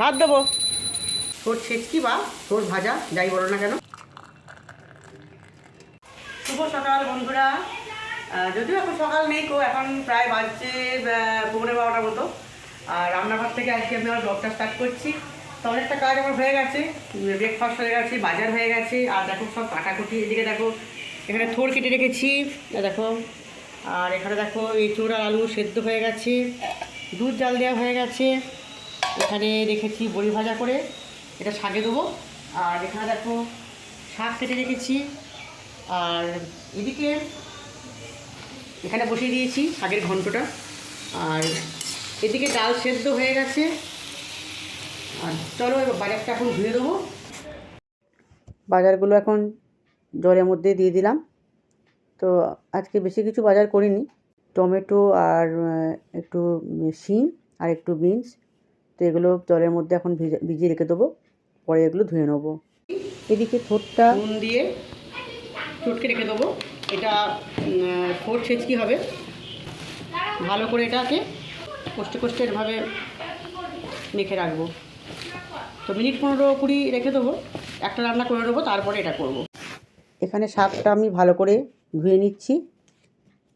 ভাত দেবো। তোর ছেচকি বা? তোর ভাজা যাই বলো না কেন? শুভ সকাল বন্ধুরা। যদিও এখন সকাল নেই কো এখন প্রায় বাজছে আহ, পৌনে বারোটার মতো। আর রান্নাঘর থেকে আজকে আমি আমার ব্লগটা স্টার্ট করছি। তো অনেকটা কাজ আমার হয়ে গেছে ব্রেকফাস্ট হয়ে গেছে বাজার হয়ে গেছে আর দেখো সব কাটাকুটি। এদিকে দেখো এখানে থোর কেটে রেখেছি দেখো। আর এখানে দেখো এই চোর আলু সেদ্ধ হয়ে গেছে দুধ জাল দেওয়া হয়ে গেছে। এখানে রেখেছি বড়ি ভাজা করে এটা শাকে দেবো। আর এখানে দেখো শাক কেটে রেখেছি। আর এদিকে এখানে বসিয়ে দিয়েছি শাকের ঘন্টটা। আর এদিকে ডাল সেদ্ধ হয়ে গেছে। আর চলো এবার বাজারটা এখন ধুয়ে দেবো। বাজারগুলো এখন জলের মধ্যে দিয়ে দিলাম। তো আজকে বেশি কিছু বাজার করিনি। টমেটো আর একটু শিম আর একটু বিনস। তো এগুলো জলের মধ্যে এখন ভিজা ভিজিয়ে রেখে দেবো। পরে এগুলো ধুয়ে নেব। এদিকে থোরটা নুন দিয়ে চটকে রেখে দেবো। এটা ফোর ছেচকি হবে। ভালো করে এটাকে কষ্টে কষ্টে এভাবে মেখে রাখব। তো মিনিট পনেরো কুড়ি রেখে দেবো। একটা রান্না করে নেব তারপরে এটা করব। এখানে শাকটা আমি ভালো করে ধুয়ে নিচ্ছি।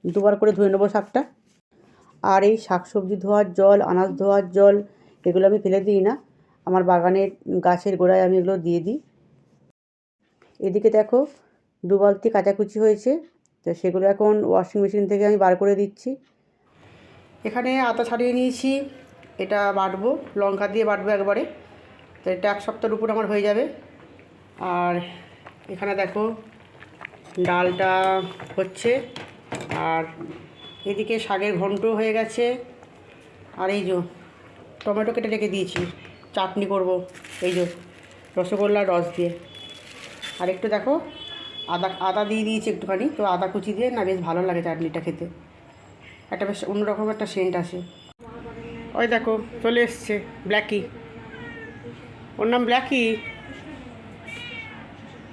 দুবার করে ধুয়ে নেব শাকটা। আর এই শাক সবজি ধোয়ার জল আনাজ ধোয়ার জল এগুলো আমি ফেলে দিই না। আমার বাগানের গাছের গোড়ায় আমি এগুলো দিয়ে দিই। এদিকে দেখো দু বালতি কাচাকুচি হয়েছে। তো সেগুলো এখন ওয়াশিং মেশিন থেকে আমি বার করে দিচ্ছি। এখানে আতা ছাড়িয়ে নিয়েছি। এটা বাটবো, লঙ্কা দিয়ে বাটবো একবারে। তো এটা এক সপ্তাহের উপর আমার হয়ে যাবে। আর এখানে দেখো, ডালটা হচ্ছে। আর এদিকে শাকের ঘন্ট হয়ে গেছে। আর এই যে টমেটো কেটে রেখে দিয়েছি। চাটনি করব। এই যে রসগোল্লার রস দিয়ে। আর একটু দেখো, আদা আদা দিয়ে দিয়েছি একটুখানি। তো আদা কুচি দিয়ে না বেশ ভালো লাগে চাটনিটা খেতে। একটা বেশ অন্যরকম একটা সেন্ট আসে। ওই দেখো, চলে এসছে ব্ল্যাকি। ওর নাম ব্ল্যাকি।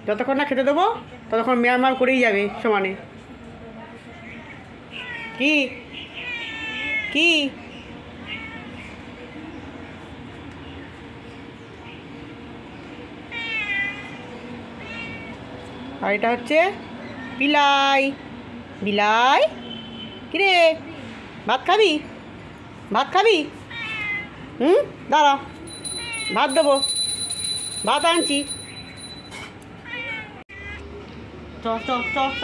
যতক্ষণ না খেতে দেবো, ততক্ষণ মেয়ার করেই যাবে সমানে। কি? কি? আর এটা হচ্ছে বিলাই। বিলাই? কিরে? ভাত খাবি? ভাত খাবি? হুম? দাঁড়া। ভাত দেবো। ভাত আনছি। চ চ চ চ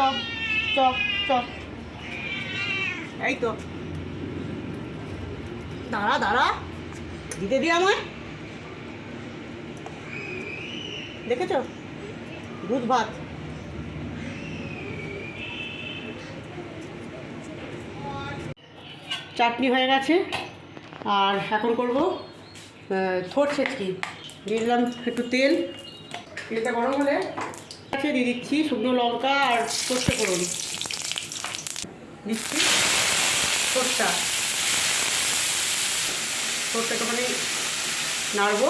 চ চ এই তো। দাঁড়া দাঁড়া। দিতে দি আমায়। দেখেছ? দুধ ভাত। চাটনি হয়ে গেছে। আর এখন করব থোট ছেচকি দিয়ে দিলাম একটু তেল। তেলটা গরম হলে আছে, দিয়ে দিচ্ছি শুকনো লঙ্কা আর সর্ষে করুন দিচ্ছি সরষা। সরষা একটুখানি নাড়বো।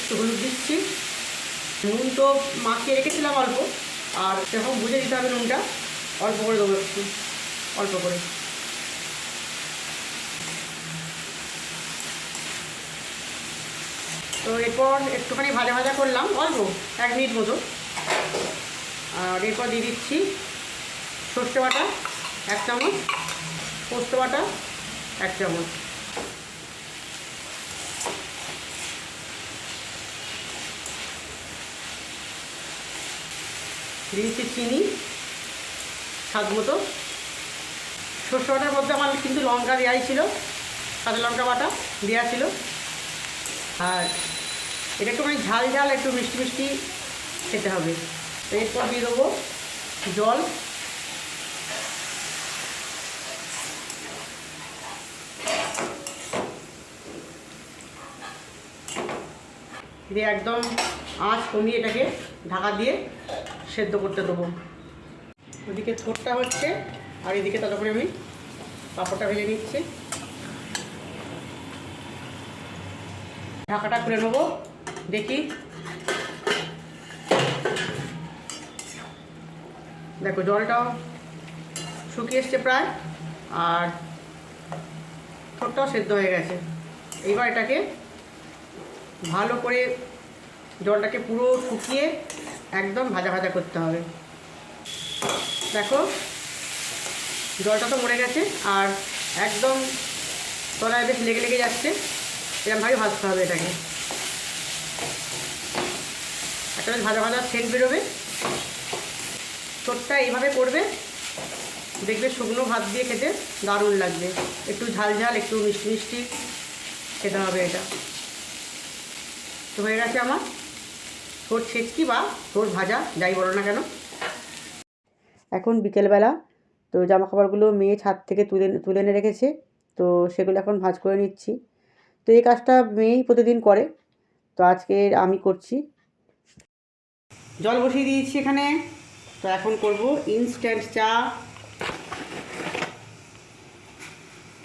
একটু হলুদ দিচ্ছি। নুন তো মাখিয়ে রেখেছিলাম অল্প। আর সেরকম বুঝে দিতে হবে নুনটা। অল্প করে দেবো একটু। অল্প করে। তো এরপর একটুখানি ভাজা ভাজা করলাম, অল্প, এক মিনিট মতো। আর এরপর দিয়ে দিচ্ছি সর্ষে বাটা, এক চামচ, পোস্ত বাটা, এক চামচ। দিয়ে দিচ্ছি চিনি, স্বাদ মতো। সর্ষে বাটার মধ্যে আমার কিন্তু লঙ্কা দেওয়াই ছিল, কাঁচা লঙ্কা বাটা দেওয়া ছিল। আর এটা একটুখানি ঝাল ঝাল, একটু মিষ্টি মিষ্টি খেতে হবে। তো এরপর দিয়ে দেবো জল। দিয়ে একদম আঁচ কমিয়ে এটাকে ঢাকা দিয়ে সেদ্ধ করতে দেবো। ওদিকে ছোটটা হচ্ছে আর এদিকে ততক্ষণে আমি পাঁপড়টা ভেজে নিচ্ছি। ঢাকাটা খুলে নেব, দেখি। দেখো, জলটাও শুকিয়ে এসছে প্রায়, আর ঠোঁটটাও সেদ্ধ হয়ে গেছে। এইবার এটাকে ভালো করে জলটাকে পুরো শুকিয়ে একদম ভাজা ভাজা করতে হবে। দেখো জলটা তো মরে গেছে আর একদম তলায় বেশ লেগে লেগে যাচ্ছে। এরকমভাবে ভাজতে হবে এটাকে। একটা বেশ ভাজা ভাজা সেন্ট বেরোবে। ছোটটা এইভাবে করবে, দেখবে শুকনো ভাত দিয়ে খেতে দারুণ লাগবে। একটু ঝাল ঝাল, একটু মিষ্টি মিষ্টি খেতে হবে এটা। তো হয়ে গেছে আমার। ছোট ছেচকি বা ছোট ভাজা, যাই বলো না কেন। এখন বিকেলবেলা তো জামা কাপড়গুলো মেয়ে ছাদ থেকে তুলে তুলে এনে রেখেছে। তো সেগুলো এখন ভাঁজ করে নিচ্ছি। তো এই কাজটা মেয়েই প্রতিদিন করে। তো আজকে আমি করছি। জল বসিয়ে দিয়েছি এখানে। তো এখন করব ইনস্ট্যান্ট চা।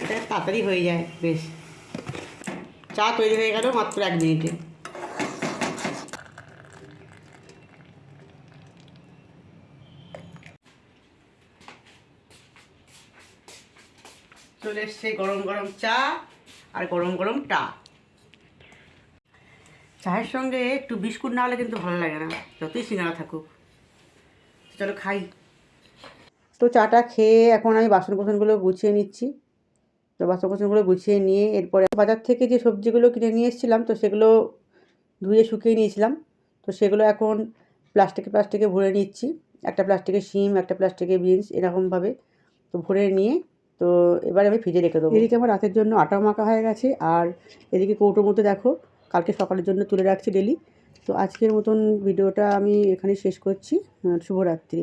এটা তাড়াতাড়ি হয়ে যায়, বেশ। চা তৈরি হয়ে গেল মাত্র এক মিনিটে। চলে এসছে গরম গরম চা আর গরম গরম টা। চায়ের সঙ্গে একটু বিস্কুট না হলে কিন্তু ভালো লাগে না, যতই সিঙ্গারা থাকুক। চলো খাই। তো চাটা খেয়ে এখন আমি বাসন কোসনগুলো গুছিয়ে নিচ্ছি। তো বাসন কোসনগুলো গুছিয়ে নিয়ে এরপরে বাজার থেকে যে সবজিগুলো কিনে নিয়ে এসেছিলাম, তো সেগুলো ধুয়ে শুকিয়ে নিয়েছিলাম। তো সেগুলো এখন প্লাস্টিকে প্লাস্টিকে ভরে নিচ্ছি। একটা প্লাস্টিকে শিম, একটা প্লাস্টিকে বিনস, এরকমভাবে। তো ভরে নিয়ে তো এবার আমি ফ্রিজে রেখে দেবো। এদিকে আমার রাতের জন্য আটা মাখা হয়ে গেছে, আর এদিকে কৌটোর মধ্যে দেখো, কালকে সকালের জন্য তুলে রাখছি ডেলি। তো আজকের মতন ভিডিওটা আমি এখানে শেষ করছি শুভরাত্রি।